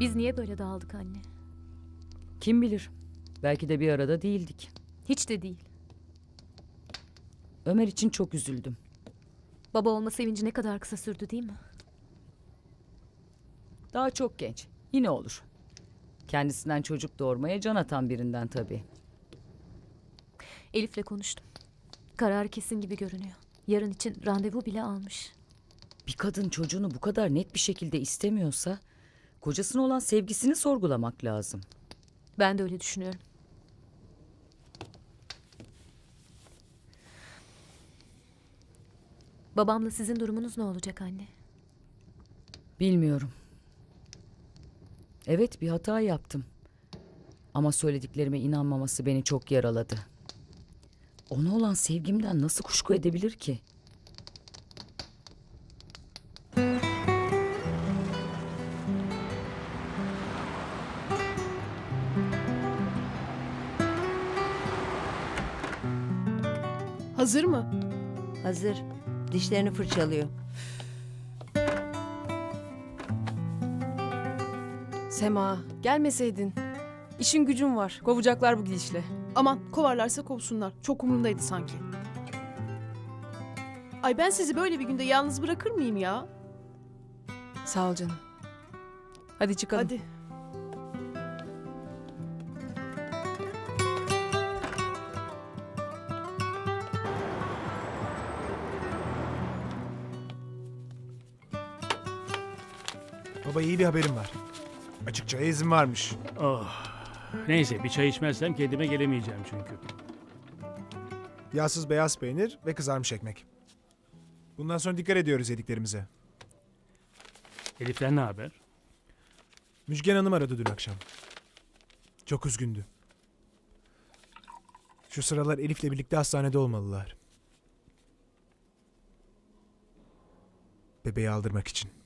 Biz niye böyle dağıldık anne? Kim bilir? Belki de bir arada değildik. Hiç de değil. Ömer için çok üzüldüm. Baba olma sevinci ne kadar kısa sürdü değil mi? Daha çok genç. Yine olur. Kendisinden çocuk doğurmaya can atan birinden tabii. Elif'le konuştum. Karar kesin gibi görünüyor. Yarın için randevu bile almış. Bir kadın çocuğunu bu kadar net bir şekilde istemiyorsa kocasına olan sevgisini sorgulamak lazım. Ben de öyle düşünüyorum. Babamla sizin durumunuz ne olacak anne? Bilmiyorum. Evet bir hata yaptım. Ama söylediklerime inanmaması beni çok yaraladı. Ona olan sevgimden nasıl kuşku edebilir ki? Hazır mı? Hazır. Dişlerini fırçalıyor. Sema, gelmeseydin. İşin gücün var. Kovacaklar bu gidişle. Aman kovarlarsa kovsunlar. Çok umurumdaydı sanki. Ay ben sizi böyle bir günde yalnız bırakır mıyım ya? Sağ ol canım. Hadi çıkalım. Hadi. Baba iyi bir haberim var. Açıkça izin varmış. Oh. Neyse bir çay içmezsem kendime gelemeyeceğim çünkü. Yağsız beyaz peynir ve kızarmış ekmek. Bundan sonra dikkat ediyoruz yediklerimize. Elif'ten ne haber? Müjgan Hanım aradı dün akşam. Çok üzgündü. Şu sıralar Elif'le birlikte hastanede olmalılar. Bebeği aldırmak için.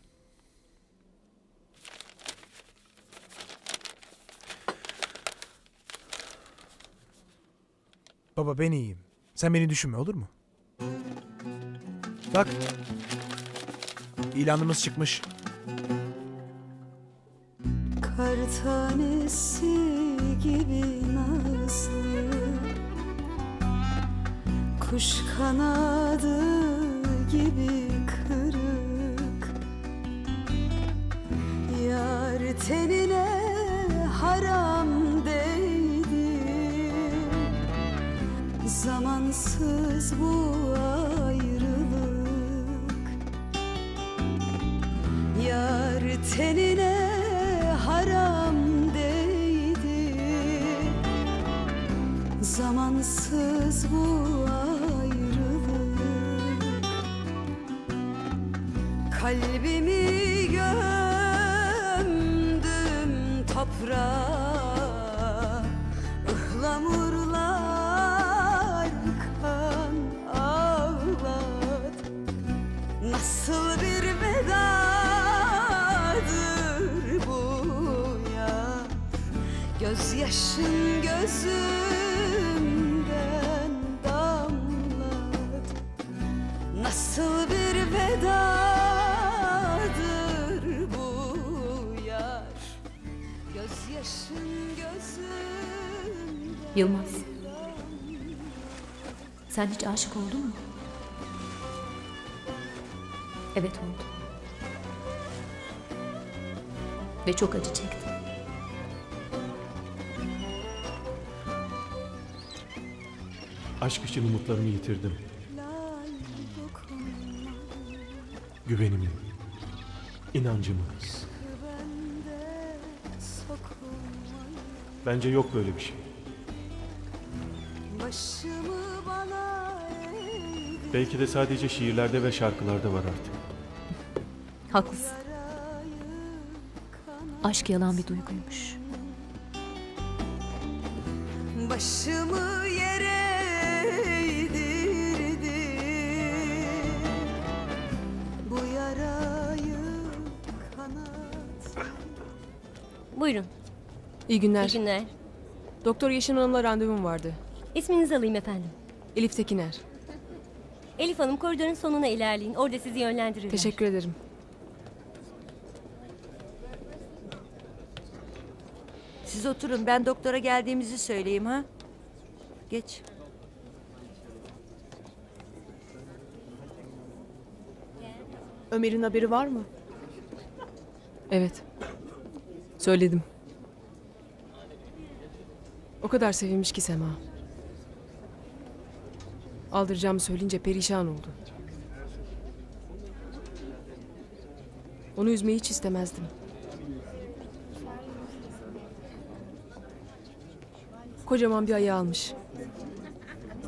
Baba ben iyiyim. Sen beni düşünme olur mu? Bak. İlanımız çıkmış. Kar tanesi gibi nazlı Kuş kanadı gibi Yar tenine haram Zamansız bu ayrılık. Yar tenine haram değdi Zamansız bu ayrılık. Kalbimi gömdüm toprağa Gözyaşın gözümden damlat Nasıl bir vedadır bu yar Gözyaşın gözümden Yılmaz. Sen hiç aşık oldun mu? Evet oldum. Ve çok acı çektim. Aşk için umutlarımı yitirdim. Güvenimi, inancımı. Bence yok böyle bir şey. Belki de sadece şiirlerde ve şarkılarda var artık. Haklısın. Aşk yalan bir duyguymuş. Başımı Buyurun. İyi günler. İyi günler. Doktor Yeşim Hanım'la randevum vardı. İsminizi alayım efendim. Elif Tekiner. Elif Hanım koridorun sonuna ilerleyin. Orada sizi yönlendirirler. Teşekkür ederim. Siz oturun ben doktora geldiğimizi söyleyeyim ha. Geç. Ömer'in haberi var mı? Evet. Söyledim. O kadar sevinmiş ki Sema. Aldıracağımı söyleyince perişan oldu. Onu üzmeyi hiç istemezdim. Kocaman bir ayı almış.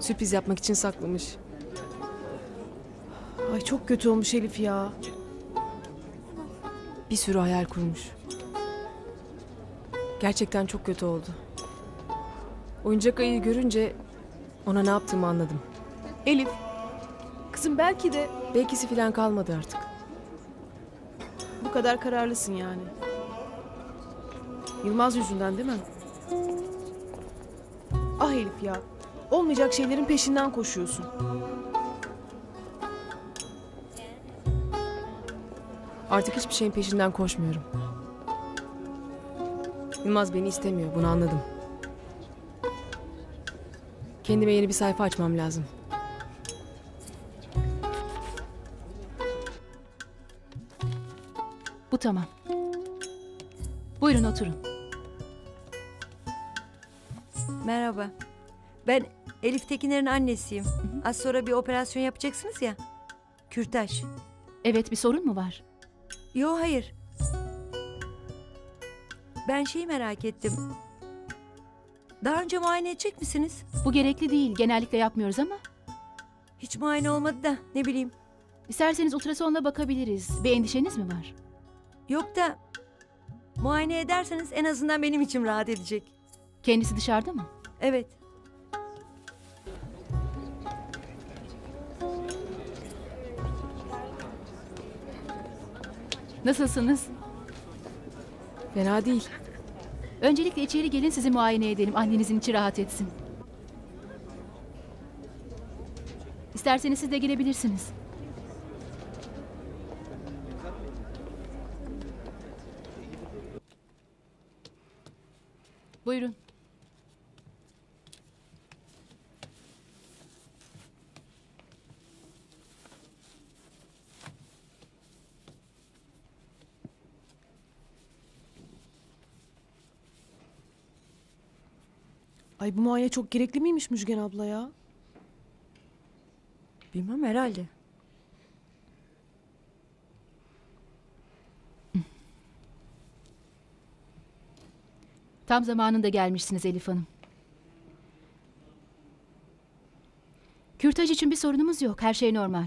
Sürpriz yapmak için saklamış. Ay çok kötü olmuş Elif ya. Bir sürü hayal kurmuş. Gerçekten çok kötü oldu. Oyuncak ayıyı görünce ona ne yaptığımı anladım. Elif. Kızım belki de Belkisi falan kalmadı artık. bu kadar kararlısın yani. Yılmaz yüzünden değil mi? Ah Elif ya. Olmayacak şeylerin peşinden koşuyorsun. Artık hiçbir şeyin peşinden koşmuyorum. Yılmaz beni istemiyor, bunu anladım. Kendime yeni bir sayfa açmam lazım. Bu tamam. Buyurun oturun. Merhaba. Ben Elif Tekiner'in annesiyim. Az sonra bir operasyon yapacaksınız ya. Kürtaj. Evet bir sorun mu var? Yo hayır. Ben şeyi merak ettim. Daha önce muayene edecek misiniz? Bu gerekli değil. Genellikle yapmıyoruz ama. Hiç muayene olmadı da ne bileyim. İsterseniz ultrasonla bakabiliriz. Bir endişeniz mi var? Yok da muayene ederseniz en azından benim içim rahat edecek. Kendisi dışarıda mı? Evet. Nasılsınız? Fena değil. Öncelikle içeri gelin sizi muayene edelim. Annenizin içi rahat etsin. İsterseniz siz de gelebilirsiniz. Buyurun. Ay bu muayene çok gerekli miymiş Müjgan abla ya? Bilmem herhalde. Tam zamanında gelmişsiniz Elif Hanım. Kürtaj için bir sorunumuz yok. Her şey normal.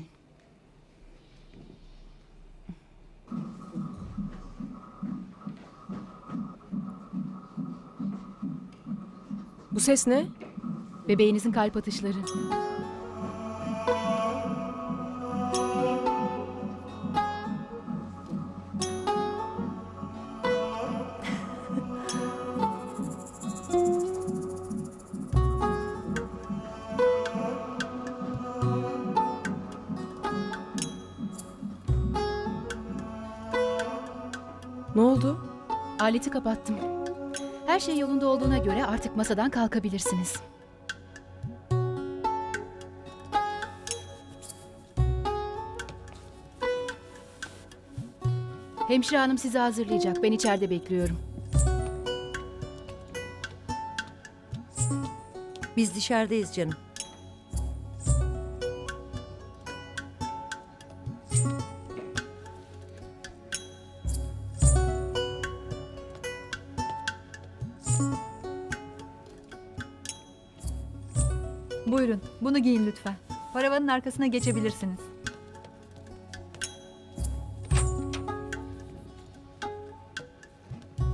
Bu ses ne? Bebeğinizin kalp atışları. Ne oldu? Aleti kapattım. Her şey yolunda olduğuna göre artık masadan kalkabilirsiniz. Hemşire hanım sizi hazırlayacak. Ben içeride bekliyorum. Biz dışarıdayız canım. Buyurun, bunu giyin lütfen. Paravanın arkasına geçebilirsiniz.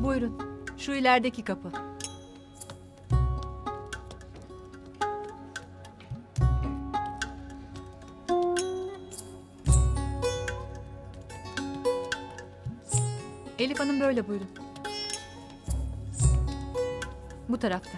Buyurun, şu ilerideki kapı. Elif Hanım böyle buyurun. Bu tarafta.